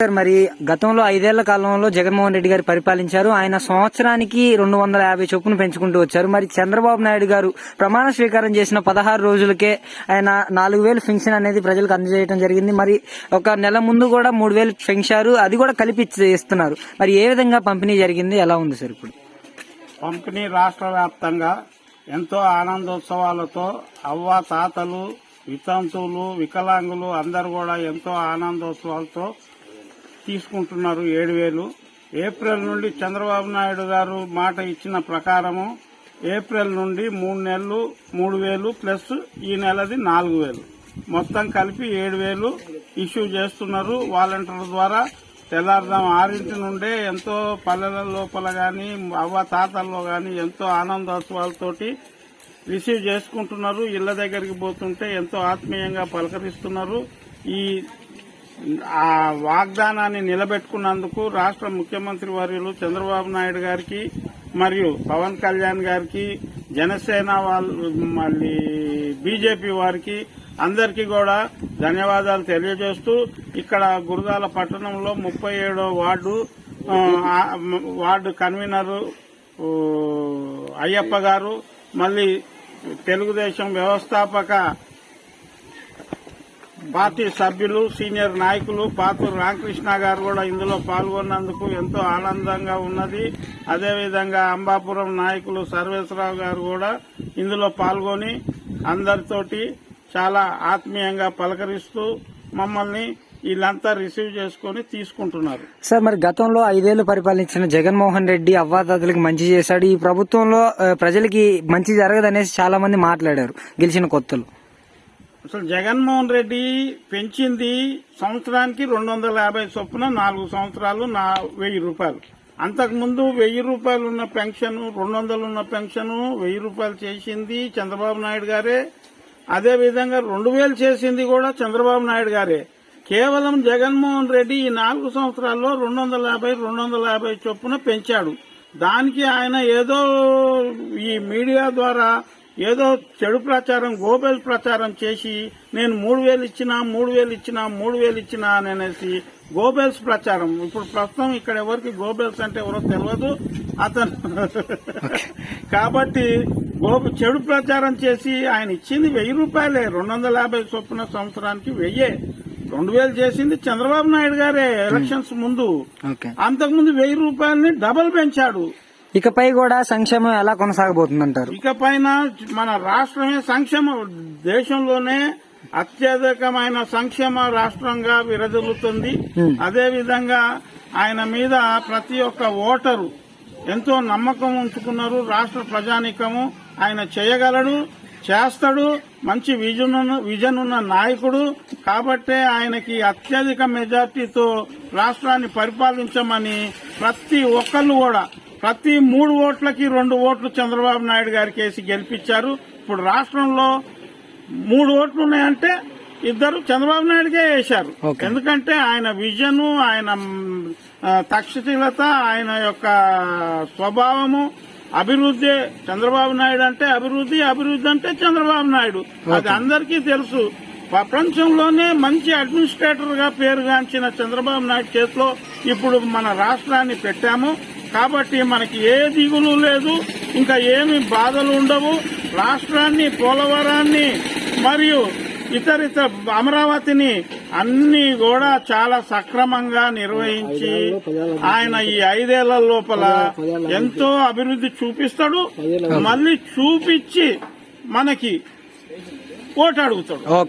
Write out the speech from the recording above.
Sir మరి గతంలో ఐదేళ్ళ కాలంలో జగన్మోహన్ రెడ్డి గారు పరిపాలించారు. ఆయన సంవత్సరానికి రెండు వందల యాభై చొప్పున పెంచుకుంటూ వచ్చారు. మరి చంద్రబాబు నాయుడు గారు ప్రమాణ స్వీకారం చేసిన పదహారు రోజులకే ఆయన నాలుగు వేలు పెన్షన్ అనేది ప్రజలకు అందజేయడం జరిగింది. మరి ఒక నెల ముందు కూడా మూడు వేలు పెంచారు. అది కూడా కలిపి ఇస్తున్నారు మరి ఏ విధంగా పంపిణీ జరిగింది? ఎలా ఉంది సార్ ఇప్పుడు? పంపిణీ రాష్ట్ర వ్యాప్తంగా ఎంతో ఆనందోత్సవాలతో అవ్వ తాతలు వితంతువులు వికలాంగులు అందరు కూడా ఎంతో ఆనందోత్సవాలతో తీసుకుంటున్నారు ఏడు వేలు. ఏప్రిల్ నుండి చంద్రబాబు నాయుడు గారు మాట ఇచ్చిన ప్రకారము ఏప్రిల్ నుండి మూడు నెలలు మూడు వేలు ప్లస్ ఈ నెలది నాలుగు వేలు. మొత్తం కలిపి ఏడు వేలు ఇష్యూ చేస్తున్నారు. వాలంటీర్ల ద్వారా తెల్లారుదాం ఆరింటి నుండే ఎంతో పల్లెల లోపల కానీ అవ్వ తాతల్లో కానీ ఎంతో ఆనందోత్సవాలతోటి రిసీవ్ చేసుకుంటున్నారు. ఇళ్ళ దగ్గరికి పోతుంటే ఎంతో ఆత్మీయంగా పలకరిస్తున్నారు. ఈ ఆ వాగ్దానాన్ని నిలబెట్టుకున్నందుకు రాష్ట్ర ముఖ్యమంత్రి వర్యులు చంద్రబాబు నాయుడు గారికి మరియు పవన్ కళ్యాణ్ గారికి జనసేన వాళ్ళు మళ్ళీ బీజేపీ వారికి అందరికీ కూడా ధన్యవాదాలు తెలియజేస్తూ ఇక్కడ గురదాల పట్టణంలో ముప్పై ఏడో వార్డు వార్డు కన్వీనరు అయ్యప్ప గారు మళ్ళీ తెలుగుదేశం వ్యవస్థాపక పార్టీ సభ్యులు సీనియర్ నాయకులు పాతూరు రామకృష్ణ గారు కూడా ఇందులో పాల్గొన్నందుకు ఎంతో ఆనందంగా ఉన్నది. అదేవిధంగా అంబాపురం నాయకులు సర్వేశ్వరరావు గారు కూడా ఇందులో పాల్గొని అందరితోటి చాలా ఆత్మీయంగా పలకరిస్తూ మమ్మల్ని వీళ్ళంతా రిసీవ్ చేసుకుని తీసుకుంటున్నారు. సార్ మరి గతంలో ఐదేళ్ళు పరిపాలించిన జగన్మోహన్ రెడ్డి అవ్వాతాతలకి మంచి చేశాడు. ఈ ప్రభుత్వంలో ప్రజలకి మంచి జరగదనేసి చాలా మంది మాట్లాడారు గెలిచిన కొత్తలు. అసలు జగన్మోహన్ రెడ్డి పెంచింది సంవత్సరానికి రెండు వందల యాభై చొప్పున నాలుగు సంవత్సరాలు నా వెయ్యి రూపాయలు. అంతకుముందు వెయ్యి రూపాయలు ఉన్న పెన్షన్ రెండు వందలు ఉన్న పెన్షన్ వెయ్యి రూపాయలు చేసింది చంద్రబాబు నాయుడు గారే. అదేవిధంగా రెండు వేలు చేసింది కూడా చంద్రబాబు నాయుడు గారే. కేవలం జగన్మోహన్ రెడ్డి ఈ నాలుగు సంవత్సరాల్లో రెండు వందల యాభై రెండు వందల యాభై చొప్పున పెంచాడు. దానికి ఆయన ఏదో ఈ మీడియా ద్వారా ఏదో చెడు ప్రచారం గోబెల్ ప్రచారం చేసి నేను మూడు వేలు ఇచ్చినా మూడు వేలు ఇచ్చినా మూడు వేలు ఇచ్చినా అని అనేసి గోబెల్స్ ప్రచారం. ఇప్పుడు ప్రస్తుతం ఇక్కడ ఎవరికి గోబెల్స్ అంటే ఎవరో తెలియదు అతను కాబట్టి చెడు ప్రచారం చేసి ఆయన ఇచ్చింది వెయ్యి రూపాయలే. రెండు వందల యాభై చొప్పున సంవత్సరానికి వెయ్యే. రెండు వేలు చేసింది చంద్రబాబు నాయుడు గారే ఎలక్షన్స్ ముందు. ఓకే అంతకుముందు వెయ్యి రూపాయలని డబల్ పెంచాడు. ఇకపై కూడా సంక్షేమం ఎలా కొనసాగబోతుందంటారు? ఇక పైన మన రాష్ట్రమే సంక్షేమ. దేశంలోనే అత్యధికమైన సంక్షేమ రాష్ట్రంగా విరజిల్లుతుంది. Hmm. అదే విధంగా ఆయన మీద ప్రతి ఒక్క ఓటరు ఎంతో నమ్మకం ఉంచుకున్నారు. రాష్ట్ర ప్రజానికము ఆయన చేయగలడు చేస్తాడు. మంచి విజన్ విజన్ ఉన్న నాయకుడు. కాబట్టే ఆయనకి అత్యధిక మెజార్టీతో రాష్ట్రాన్ని పరిపాలించమని ప్రతి ఒక్కళ్ళు కూడా ప్రతి మూడు ఓట్లకి రెండు ఓట్లు చంద్రబాబు నాయుడు గారికి వేసి గెలిపించారు. ఇప్పుడు రాష్ట్రంలో మూడు ఓట్లు ఉన్నాయంటే ఇద్దరు చంద్రబాబు నాయుడుకే వేశారు. ఎందుకంటే ఆయన విజన్ ఆయన తక్షశీలత ఆయన యొక్క స్వభావము అభివృద్ధి చంద్రబాబు నాయుడు అంటే అభివృద్ధి అభివృద్ధి అంటే చంద్రబాబు నాయుడు. అది అందరికీ తెలుసు. ప్రపంచంలోనే మంచి అడ్మినిస్ట్రేటర్గా పేరుగాంచిన చంద్రబాబు నాయుడు చేతిలో ఇప్పుడు మన రాష్ట్రాన్ని పెట్టాము. కాబట్టి మనకి ఏ దిగులు లేదు ఇంకా ఏమి బాధలు ఉండవు. రాష్ట్రాన్ని పోలవరాన్ని మరియు ఇతర ఇతర అమరావతిని అన్ని కూడా చాలా సక్రమంగా నిర్వహించి ఆయన ఈ ఐదేళ్ళ లోపల ఎంతో అభివృద్ధి చూపిస్తాడు. మళ్ళీ చూపించి మనకి ఓటు అడుగుతాడు. ఓకే.